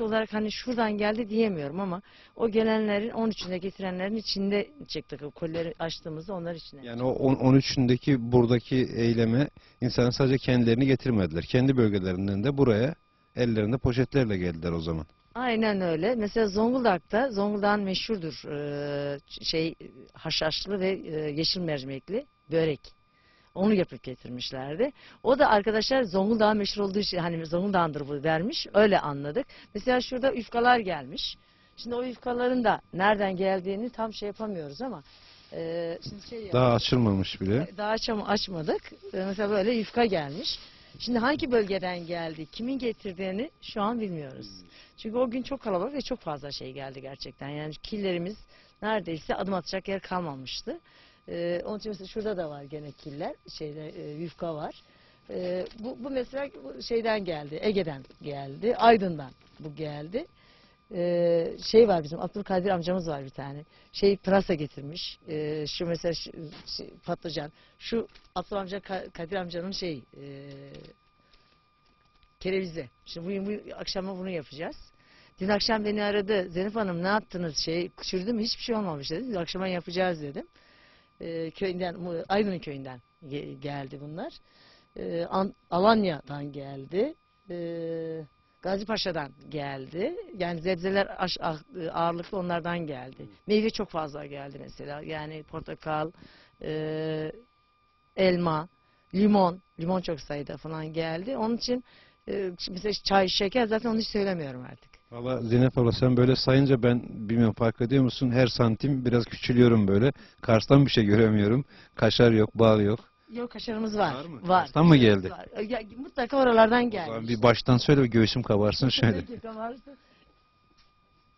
olarak hani şuradan geldi diyemiyorum ama o gelenlerin 13'ünde getirenlerin içinde çıktık. O kolileri açtığımızda onlar içine. Yani o on- 13'ündeki buradaki eyleme insanlar sadece kendilerini getirmediler. Kendi bölgelerinden de buraya ellerinde poşetlerle geldiler o zaman. Aynen öyle. Mesela Zonguldak'ta Zonguldak'ın meşhurdur e, şey haşhaşlı ve e, yeşil mercimekli börek. Onu yapıp getirmişlerdi. O da arkadaşlar Zonguldak'ın meşhur olduğu için hani Zonguldak'ındır bu vermiş. Öyle anladık. Mesela şurada yufkalar gelmiş. Şimdi o yufkaların da nereden geldiğini tam şey yapamıyoruz ama e, şimdi şey yap- Daha açılmamış bile. daha açam açmadık. Ee, Mesela böyle yufka gelmiş. Şimdi hangi bölgeden geldi, kimin getirdiğini şu an bilmiyoruz. Çünkü o gün çok kalabalık ve çok fazla şey geldi gerçekten. Yani killerimiz neredeyse adım atacak yer kalmamıştı. Ee, onun için mesela şurada da var gene killer, şeyde e, yufka var. Ee, bu, bu mesela şeyden geldi, Ege'den geldi, Aydın'dan bu geldi. Ee, şey var bizim Abdülkadir amcamız var bir tane. Şey pırasa getirmiş. Ee, şu mesela şu, şey, patlıcan. Şu Abdül amca Ka- Kadir amcanın şey e, kerevizi. Şimdi bugün bu akşama bunu yapacağız. Dün akşam beni aradı. Zeynep Hanım ne yaptınız? Şey çürüdü mü? Hiçbir şey olmamış dedi. Dün akşama yapacağız dedim. Ee, köyünden, Aydın köyünden ge- geldi bunlar. An- Alanya'dan geldi. Ee, Gazi Paşa'dan geldi. Yani zebzeler ah- ağırlıklı onlardan geldi. Meyve çok fazla geldi mesela. Yani portakal, e, elma, limon, limon çok sayıda falan geldi. Onun için e, mesela çay, şeker zaten onu hiç söylemiyorum artık. Valla Zeynep abla sen böyle sayınca ben bilmiyorum fark ediyor musun? Her santim biraz küçülüyorum böyle. Kars'tan bir şey göremiyorum. Kaşar yok, bal yok. Yok kaşarımız var. Var mı? Var. Kars'tan mı geldi? Var. Ya, mutlaka oralardan O gelmiş. zaman bir baştan söyle bir göğsüm kabarsın şöyle. Peki, kavarsın.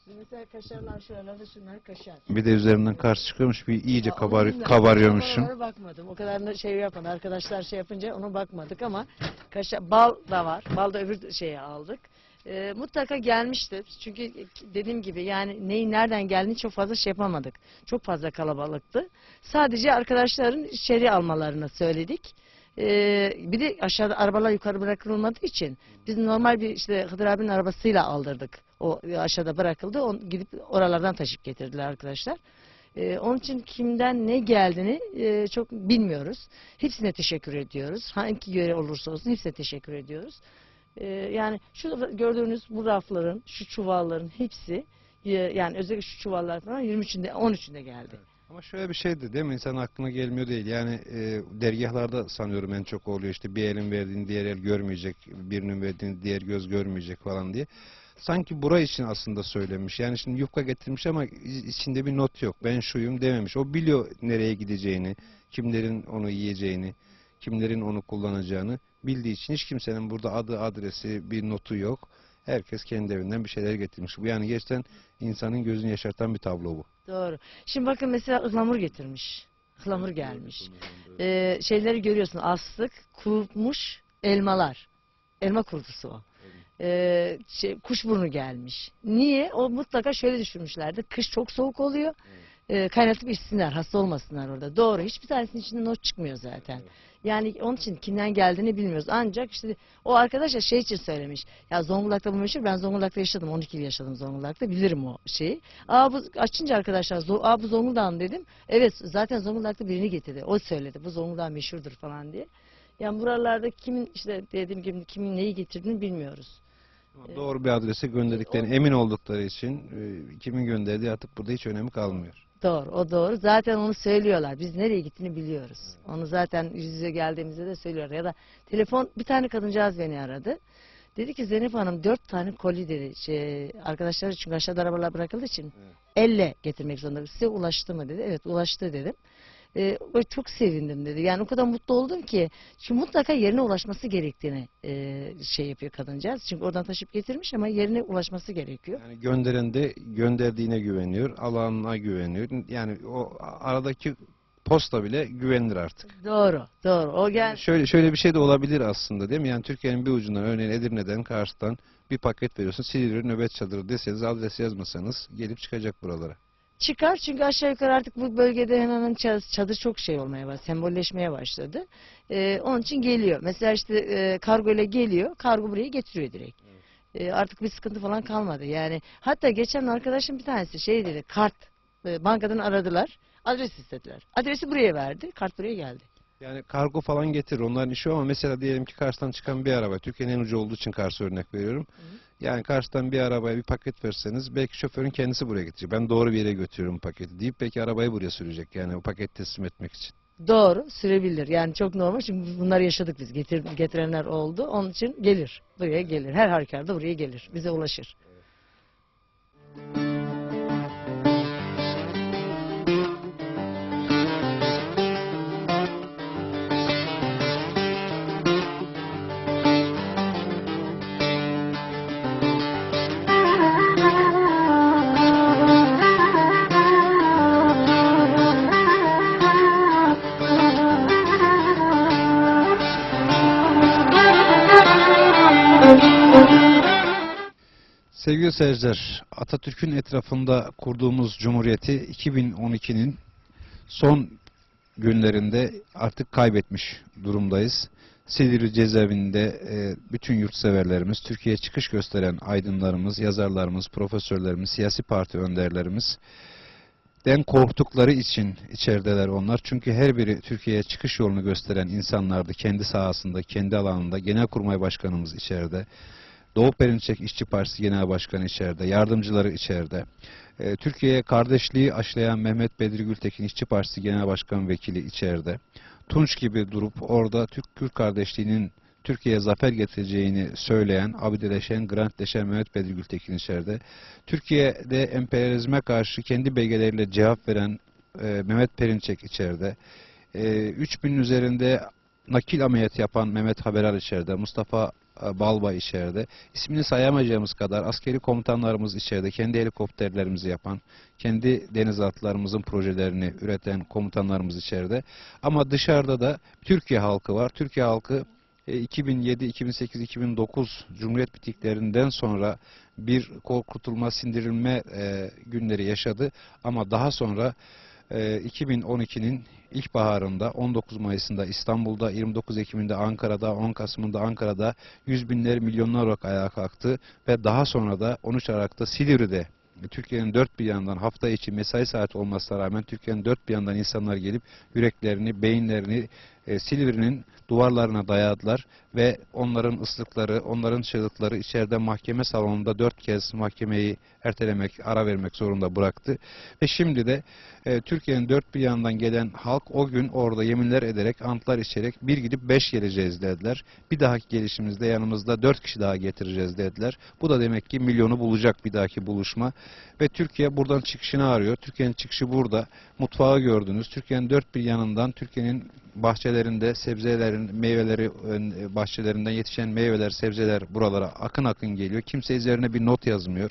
Şimdi mesela kaşarlar şuralarda şunlar kaşar. Bir de üzerinden Kars çıkıyormuş bir iyice Ya, kabar onun kabarıyormuşum. oralara bakmadım. O kadar da şey yapmadı. Arkadaşlar şey yapınca ona bakmadık ama kaşar, bal da var. Bal da öbür şeye aldık. Ee, mutlaka gelmiştir. Çünkü dediğim gibi yani neyin nereden geldiğini çok fazla şey yapamadık. Çok fazla kalabalıktı. Sadece arkadaşların içeri almalarını söyledik. Ee, bir de aşağıda arabalar yukarı bırakılmadığı için biz normal bir işte Hıdır abinin arabasıyla aldırdık. O aşağıda bırakıldı. On, gidip oralardan taşıp getirdiler arkadaşlar. Ee, onun için kimden ne geldiğini e, çok bilmiyoruz. Hepsine teşekkür ediyoruz. Hangi göre olursa olsun hepsine teşekkür ediyoruz. Ee, yani şu gördüğünüz bu rafların, şu çuvalların hepsi e, yani özellikle şu çuvallar falan 23'ünde 13'ünde geldi. Ama şöyle bir şeydi değil mi? İnsanın aklına gelmiyor değil. Yani e, dergahlarda sanıyorum en çok oluyor işte bir elin verdiğini diğer el görmeyecek, birinin verdiğini diğer göz görmeyecek falan diye. Sanki bura için aslında söylemiş. Yani şimdi yufka getirmiş ama içinde bir not yok. Ben şuyum dememiş. O biliyor nereye gideceğini, kimlerin onu yiyeceğini, kimlerin onu kullanacağını bildiği için hiç kimsenin burada adı, adresi, bir notu yok. Herkes kendi evinden bir şeyler getirmiş. Bu yani gerçekten insanın gözünü yaşartan bir tablo bu. Doğru. Şimdi bakın mesela ıhlamur getirmiş. Ihlamur gelmiş. Ee, şeyleri görüyorsun aslık, kurutmuş elmalar. Elma kurutusu o. Ee, şey, kuşburnu gelmiş. Niye? O mutlaka şöyle düşünmüşlerdi. Kış çok soğuk oluyor. Ee, kaynatıp içsinler, hasta olmasınlar orada. Doğru. Hiçbir tanesinin içinde not çıkmıyor zaten. Yani onun için kimden geldiğini bilmiyoruz. Ancak işte o arkadaş da şey için söylemiş. Ya Zonguldak'ta bu meşhur. Ben Zonguldak'ta yaşadım. 12 yıl yaşadım Zonguldak'ta. Bilirim o şeyi. Aa bu açınca arkadaşlar Aa, bu Zonguldak'ın dedim. Evet zaten Zonguldak'ta birini getirdi. O söyledi. Bu Zonguldak meşhurdur falan diye. Yani buralarda kimin işte dediğim gibi kimin neyi getirdiğini bilmiyoruz. Ama Doğru bir adrese gönderdiklerine emin oldukları için e, kimin gönderdiği artık burada hiç önemi kalmıyor. Doğru, o doğru. Zaten onu söylüyorlar. Biz nereye gittiğini biliyoruz. Onu zaten yüz yüze geldiğimizde de söylüyorlar. Ya da telefon, bir tane kadıncağız beni aradı. Dedi ki Zeynep Hanım dört tane koli dedi. Şey, arkadaşlar çünkü aşağıda arabalar bırakıldığı için elle getirmek zorunda. Size ulaştı mı dedi. Evet ulaştı dedim. Ee, o çok sevindim dedi. Yani o kadar mutlu oldum ki. Çünkü mutlaka yerine ulaşması gerektiğini e, şey yapıyor kadıncağız. Çünkü oradan taşıp getirmiş ama yerine ulaşması gerekiyor. Yani gönderen de gönderdiğine güveniyor, alanına güveniyor. Yani o aradaki posta bile güvenilir artık. Doğru, doğru. O gel Yani şöyle şöyle bir şey de olabilir aslında değil mi? Yani Türkiye'nin bir ucundan örneğin Edirne'den, Kars'tan bir paket veriyorsun. Silivri nöbet çadırı deseniz adres yazmasanız gelip çıkacak buralara. Çıkar çünkü aşağı yukarı artık bu bölgede hemen hemen çadır, çok şey olmaya başladı, sembolleşmeye başladı. Ee, onun için geliyor. Mesela işte e, kargo ile geliyor, kargo buraya getiriyor direkt. e, artık bir sıkıntı falan kalmadı. Yani hatta geçen arkadaşım bir tanesi şey dedi kart e, bankadan aradılar adres istediler. Adresi buraya verdi kart buraya geldi. Yani kargo falan getirir onların işi ama mesela diyelim ki Kars'tan çıkan bir araba Türkiye'nin en ucu olduğu için Kars'a örnek veriyorum. Yani Kars'tan bir arabaya bir paket verseniz belki şoförün kendisi buraya getirecek. Ben doğru bir yere götürüyorum paketi deyip belki arabayı buraya sürecek yani o paket teslim etmek için. Doğru sürebilir. Yani çok normal. Çünkü bunları yaşadık biz. Getir, getirenler oldu. Onun için gelir. Buraya gelir. Her halükarda buraya gelir. Bize ulaşır. Sevgili seyirciler, Atatürk'ün etrafında kurduğumuz Cumhuriyeti 2012'nin son günlerinde artık kaybetmiş durumdayız. Silivri cezaevinde e, bütün yurtseverlerimiz, Türkiye'ye çıkış gösteren aydınlarımız, yazarlarımız, profesörlerimiz, siyasi parti önderlerimiz den korktukları için içerideler onlar. Çünkü her biri Türkiye'ye çıkış yolunu gösteren insanlardı. Kendi sahasında, kendi alanında. Genelkurmay Başkanımız içeride. Doğu Perinçek İşçi Partisi Genel Başkanı içeride, yardımcıları içeride. Ee, Türkiye'ye kardeşliği aşılayan Mehmet Bedri Gültekin İşçi Partisi Genel Başkan Vekili içeride. Tunç gibi durup orada Türk-Kürt kardeşliğinin Türkiye'ye zafer getireceğini söyleyen, abideleşen, grantleşen Mehmet Bedri Gültekin içeride. Türkiye'de emperyalizme karşı kendi belgeleriyle cevap veren e, Mehmet Perinçek içeride. E, 3000 üzerinde nakil ameliyatı yapan Mehmet Haberal içeride, Mustafa e, Balbay içeride. İsmini sayamayacağımız kadar askeri komutanlarımız içeride, kendi helikopterlerimizi yapan, kendi denizaltılarımızın projelerini üreten komutanlarımız içeride. Ama dışarıda da Türkiye halkı var. Türkiye halkı e, 2007, 2008, 2009 Cumhuriyet bittiklerinden sonra bir korkutulma, sindirilme e, günleri yaşadı. Ama daha sonra 2012'nin ilkbaharında 19 Mayıs'ında İstanbul'da, 29 Ekim'inde Ankara'da, 10 Kasım'ında Ankara'da yüz binler, milyonlar olarak ayağa kalktı ve daha sonra da 13 Aralık'ta Silivri'de Türkiye'nin dört bir yandan hafta içi mesai saati olmasına rağmen Türkiye'nin dört bir yandan insanlar gelip yüreklerini, beyinlerini e, Silivri'nin duvarlarına dayadılar ve onların ıslıkları, onların çığlıkları içeride mahkeme salonunda dört kez mahkemeyi ertelemek, ara vermek zorunda bıraktı. Ve şimdi de e, Türkiye'nin dört bir yandan gelen halk o gün orada yeminler ederek, antlar içerek bir gidip beş geleceğiz dediler. Bir dahaki gelişimizde yanımızda dört kişi daha getireceğiz dediler. Bu da demek ki milyonu bulacak bir dahaki buluşma. Ve Türkiye buradan çıkışını arıyor. Türkiye'nin çıkışı burada. Mutfağı gördünüz. Türkiye'nin dört bir yanından Türkiye'nin bahçelerinde sebzelerin, meyveleri e, bahçelerinden yetişen meyveler, sebzeler buralara akın akın geliyor. Kimse üzerine bir not yazmıyor.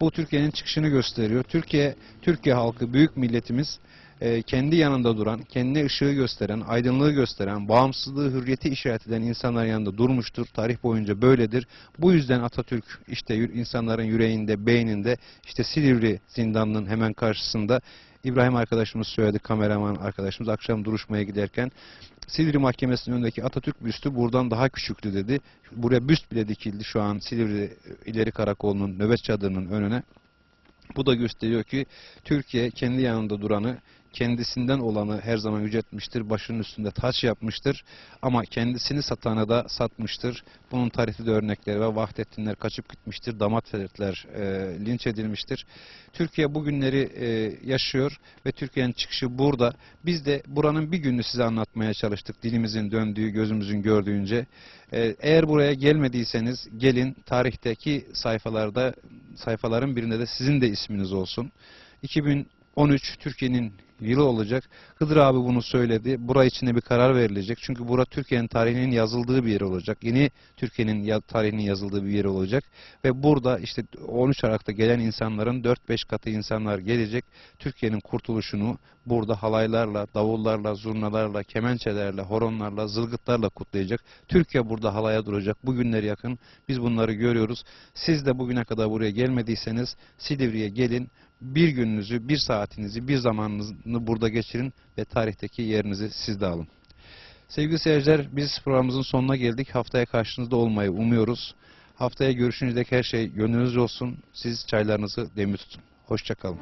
Bu Türkiye'nin çıkışını gösteriyor. Türkiye, Türkiye halkı, büyük milletimiz e, kendi yanında duran, kendine ışığı gösteren, aydınlığı gösteren, bağımsızlığı, hürriyeti işaret eden insanların yanında durmuştur. Tarih boyunca böyledir. Bu yüzden Atatürk işte insanların yüreğinde, beyninde, işte Silivri zindanının hemen karşısında İbrahim arkadaşımız söyledi, kameraman arkadaşımız akşam duruşmaya giderken Silivri Mahkemesi'nin önündeki Atatürk büstü buradan daha küçüktü dedi. Buraya büst bile dikildi şu an Silivri İleri Karakolu'nun nöbet çadırının önüne. Bu da gösteriyor ki Türkiye kendi yanında duranı, kendisinden olanı her zaman yüceltmiştir, başının üstünde taç yapmıştır. Ama kendisini satanı da satmıştır. Bunun tarihli de örnekleri ve Vahdettinler kaçıp gitmiştir, damat feritler e, linç edilmiştir. Türkiye bugünleri e, yaşıyor ve Türkiye'nin çıkışı burada. Biz de buranın bir gününü size anlatmaya çalıştık. Dilimizin döndüğü, gözümüzün gördüğünce. E, eğer buraya gelmediyseniz gelin tarihteki sayfalarda sayfaların birinde de sizin de isminiz olsun. 2013 Türkiye'nin yılı olacak. Hıdır abi bunu söyledi. Bura içinde bir karar verilecek. Çünkü bura Türkiye'nin tarihinin yazıldığı bir yer olacak. Yeni Türkiye'nin tarihinin yazıldığı bir yer olacak. Ve burada işte 13 Aralık'ta gelen insanların 4-5 katı insanlar gelecek. Türkiye'nin kurtuluşunu burada halaylarla, davullarla, zurnalarla, kemençelerle, horonlarla, zılgıtlarla kutlayacak. Türkiye burada halaya duracak. Bugünler yakın. Biz bunları görüyoruz. Siz de bugüne kadar buraya gelmediyseniz Silivri'ye gelin. Bir gününüzü, bir saatinizi, bir zamanınızı burada geçirin ve tarihteki yerinizi siz de alın. Sevgili seyirciler, biz programımızın sonuna geldik. Haftaya karşınızda olmayı umuyoruz. Haftaya görüşünceye dek her şey gönlünüz olsun. Siz çaylarınızı demli tutun. Hoşçakalın.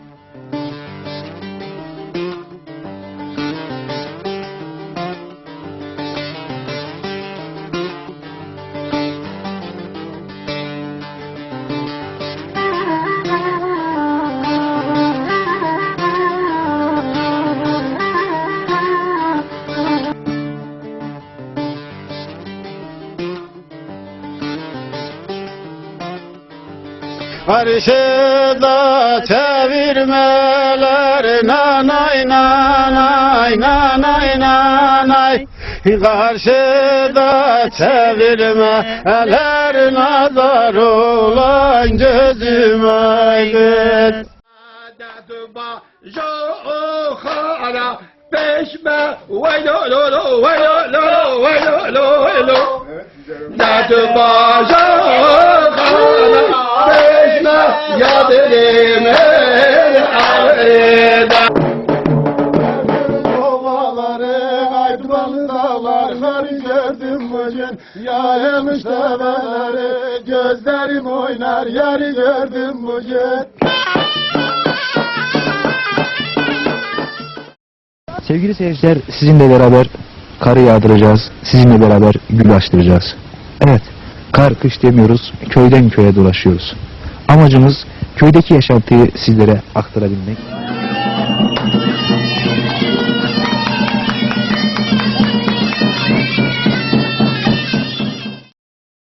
Karşıda çevirmeler nanay nanay nanay nanay. Karşıda çevirmeler nazar olan gözüme git Peşme vay lo lo lo vay lo lo lo vay lo lo lo Dert Tepeleri Gözlerim oynar Yarı gördüm bugün Sevgili seyirciler sizinle beraber karı yağdıracağız. Sizinle beraber gül açtıracağız. Evet kar kış demiyoruz. Köyden köye dolaşıyoruz. Amacımız köydeki yaşantıyı sizlere aktarabilmek.